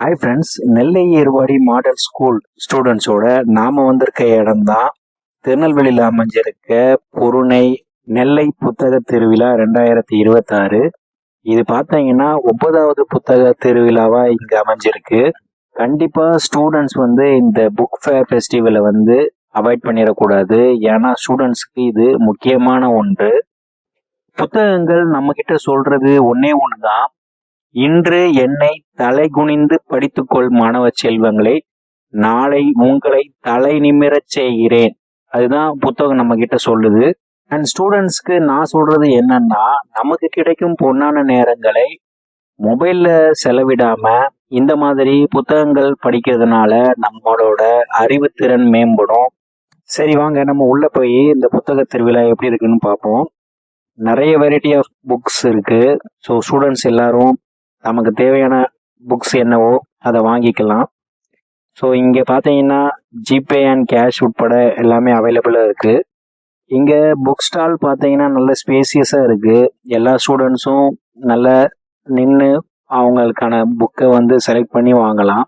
Hi friends Nellai Ervadi model school ஸ்டூடெண்ட்ஸோட நாம வந்திருக்க இடம் தான் திருநெல்வேலியில் அமைஞ்சிருக்க பொருணை நெல்லை புத்தக திருவிழா ரெண்டாயிரத்தி இருபத்தாறு. இது பார்த்தீங்கன்னா ஒன்பதாவது புத்தக திருவிழாவா இங்கே அமைஞ்சிருக்கு. கண்டிப்பாக ஸ்டூடெண்ட்ஸ் வந்து இந்த புக் ஃபேர் ஃபெஸ்டிவலை வந்து அவாய்ட் பண்ணிடக்கூடாது. ஏன்னா ஸ்டூடெண்ட்ஸ்க்கு இது முக்கியமான ஒன்று. புத்தகங்கள் நம்ம கிட்ட சொல்றது ஒன்னே ஒன்று தான் இன்று என்னை தலை குனிந்து படித்துக்கொள் மாணவ செல்வங்களை நாளை உங்களை தலை நிமிரச் செய்கிறேன். அதுதான் புத்தகம் நம்ம கிட்ட சொல்லுது அண்ட் ஸ்டூடெண்ட்ஸ்க்கு நான் சொல்றது என்னன்னா நமக்கு கிடைக்கும் பொன்னான நேரங்களை மொபைல்ல செலவிடாம இந்த மாதிரி புத்தகங்கள் படிக்கிறதுனால நம்மளோட அறிவுத்திறன் மேம்படும். சரி வாங்க நம்ம உள்ள போய் இந்த புத்தக திருவிழா எப்படி இருக்குன்னு பார்ப்போம். நிறைய வெரைட்டி ஆஃப் புக்ஸ் இருக்கு. ஸோ ஸ்டூடெண்ட்ஸ் எல்லாரும் நமக்கு தேவையான புக்ஸ் என்னவோ அதை வாங்கிக்கலாம். ஸோ இங்கே பார்த்தீங்கன்னா ஜிபே அண்ட் கேஷ் உட்பட எல்லாமே அவைலபிளாக இருக்குது இங்கே புக் ஸ்டால் பார்த்தீங்கன்னா நல்ல ஸ்பேசியஸாக இருக்குது எல்லா ஸ்டூடெண்ட்ஸும் நல்ல நின்று அவங்களுக்கான புக்கை வந்து செலக்ட் பண்ணி வாங்கலாம்.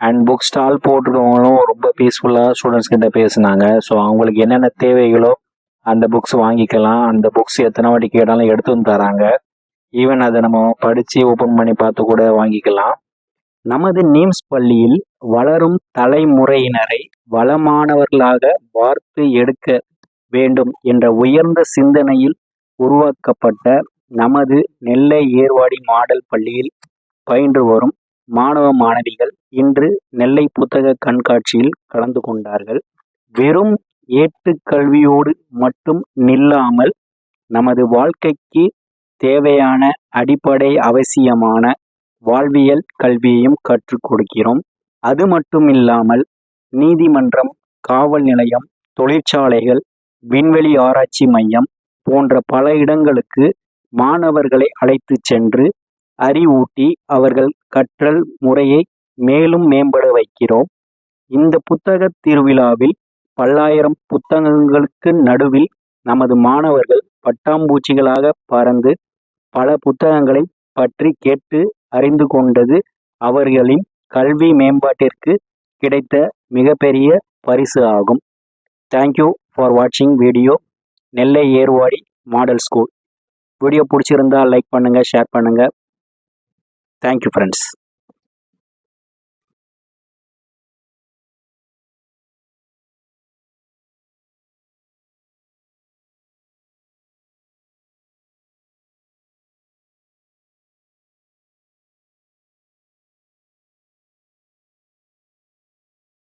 அண்ட் புக் ஸ்டால் போட்டிருக்கவங்களும் ரொம்ப பீஸ்ஃபுல்லாக ஸ்டூடெண்ட்ஸ் கிட்ட பேசுனாங்க. ஸோ அவங்களுக்கு என்னென்ன தேவைகளோ அந்த புக்ஸ் வாங்கிக்கலாம். அந்த புக்ஸ் எத்தனை வாட்டி கேட்டாலும் எடுத்து வந்து தராங்க. ஈவன் அதை நம்ம படித்து ஓப்பன் பண்ணி பார்த்து கூட வாங்கிக்கலாம். நமது நீம்ஸ் பள்ளியில் வளரும் தலைமுறையினரை வளமானவர்களாக வார்த்து எடுக்க வேண்டும் என்ற உயர்ந்த சிந்தனையில் உருவாக்கப்பட்ட நமது நெல்லை ஏர்வாடி மாடல் பள்ளியில் பயின்று வரும் மாணவ மாணவிகள் இன்று நெல்லை புத்தக கண்காட்சியில் கலந்து கொண்டார்கள். வெறும் ஏட்டுக்கல்வியோடு மட்டும் நில்லாமல் நமது வாழ்க்கைக்கு தேவையான அடிப்படை அவசியமான வாழ்வியல் கல்வியையும் கற்றுக் கொடுக்கிறோம். அது மட்டும் இல்லாமல் நீதிமன்றம் காவல் நிலையம் தொழிற்சாலைகள் விண்வெளி ஆராய்ச்சி மையம் போன்ற பல இடங்களுக்கு மாணவர்களை அழைத்து சென்று அறிவூட்டி அவர்கள் கற்றல் முறையை மேலும் மேம்பட வைக்கிறோம். இந்த புத்தக திருவிழாவில் பல்லாயிரம் புத்தகங்களுக்கு நடுவில் நமது மாணவர்கள் பட்டாம்பூச்சிகளாக பறந்து பல புத்தகங்களை பற்றி கேட்டு அறிந்து கொண்டது அவர்களின் கல்வி மேம்பாட்டிற்கு கிடைத்த மிகப்பெரிய பரிசு ஆகும். தேங்க்யூ ஃபார் வாட்சிங் video Nellai Ervadi model school. Video பிடிச்சிருந்தா லைக் பண்ணுங்கள் ஷேர் பண்ணுங்கள் தேங்க்யூ ஃப்ரெண்ட்ஸ்